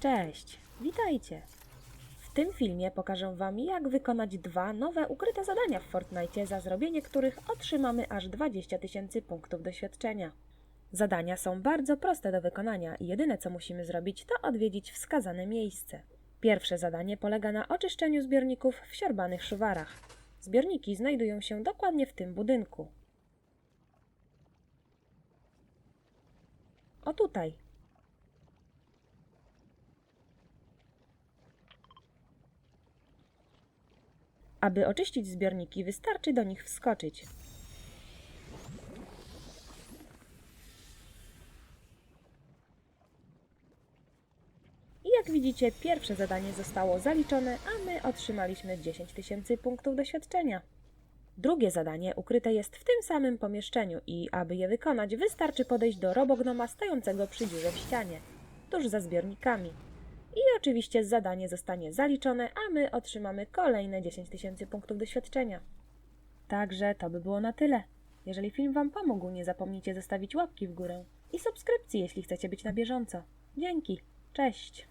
Cześć, witajcie! W tym filmie pokażę Wam, jak wykonać dwa nowe ukryte zadania w Fortnite, za zrobienie których otrzymamy aż 20 tysięcy punktów doświadczenia. Zadania są bardzo proste do wykonania i jedyne co musimy zrobić to odwiedzić wskazane miejsce. Pierwsze zadanie polega na oczyszczeniu zbiorników w siorbanych szuwarach. Zbiorniki znajdują się dokładnie w tym budynku. O tutaj. Aby oczyścić zbiorniki, wystarczy do nich wskoczyć. I jak widzicie, pierwsze zadanie zostało zaliczone, a my otrzymaliśmy 10 tysięcy punktów doświadczenia. Drugie zadanie ukryte jest w tym samym pomieszczeniu i aby je wykonać, wystarczy podejść do robognoma stojącego przy dziurze w ścianie, tuż za zbiornikami. Oczywiście zadanie zostanie zaliczone, a my otrzymamy kolejne 10 tysięcy punktów doświadczenia. Także to by było na tyle. Jeżeli film Wam pomógł, nie zapomnijcie zostawić łapki w górę i subskrypcji, jeśli chcecie być na bieżąco. Dzięki. Cześć.